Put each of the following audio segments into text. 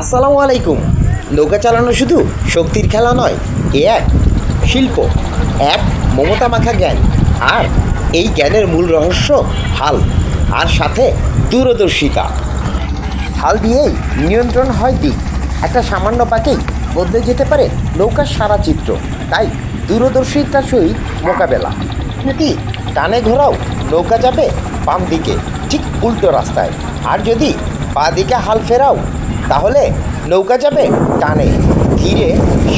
আসসালামু আলাইকুম। নৌকা চালানো শুধু শক্তির খেলা নয়, এ এক শিল্প, এক মমতা মাখা জ্ঞান, আর এই জ্ঞানের মূল রহস্য হাল, আর সাথে দূরদর্শিতা। হাল দিয়েই নিয়ন্ত্রণ হয় দিক। একটা সামান্য পাকেই বদলে যেতে পারে নৌকার সারা চিত্র। তাই দূরদর্শিতার সহিত মোকাবেলা। যদি টানে ঘোরাও নৌকা যাবে বাম দিকে ঠিক উল্টো রাস্তায়। আর যদি বা দিকে হাল ফেরাও তাহলে নৌকা যাবে টানে, ধীরে,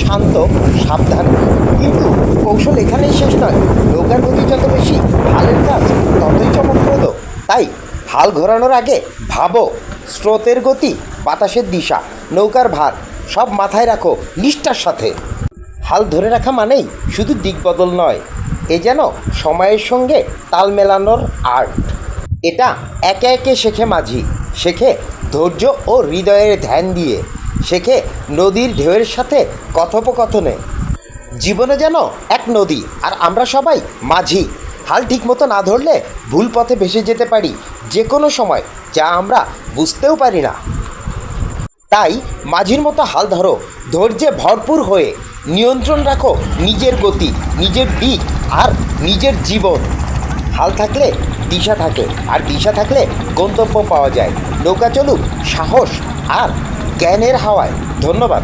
শান্ত, সাবধানে। কিন্তু কৌশল এখানেই শেষ নয়। নৌকার গতি যত বেশি, হালের কাজ ততই চমকপ্রদ। তাই হাল ঘোরানোর আগে ভাবো, স্রোতের গতি, বাতাসের দিশা, নৌকার ভার, সব মাথায় রাখো নিষ্ঠার সাথে। হাল ধরে রাখা মানেই শুধু দিক বদল নয়, এ যেন সময়ের সঙ্গে তাল মেলানোর আর্ট। এটা একে একে শেখে মাঝি। শেখে ধৈর্য ও হৃদয়ের ধ্যান দিয়ে, শেখে নদীর ঢেউয়ের সাথে কথোপকথনে। জীবনে যেন এক নদী আর আমরা সবাই মাঝি, হাল ঠিকমতো না ধরলে ভুল পথে ভেসে যেতে পারি যে কোনো সময় যা আমরা বুঝতেও পারি না। তাই মাঝির মতো হাল ধরো, ধৈর্যে ভরপুর হয়ে, নিয়ন্ত্রণ রাখো নিজের গতি, নিজের দিক আর নিজের জীবন। হাল থাকলে দিশা থাকে, আর দিশা থাকলে গন্তব্য পাওয়া যায়। নৌকা চলুক, সাহস আর জ্ঞানের হাওয়ায়। ধন্যবাদ।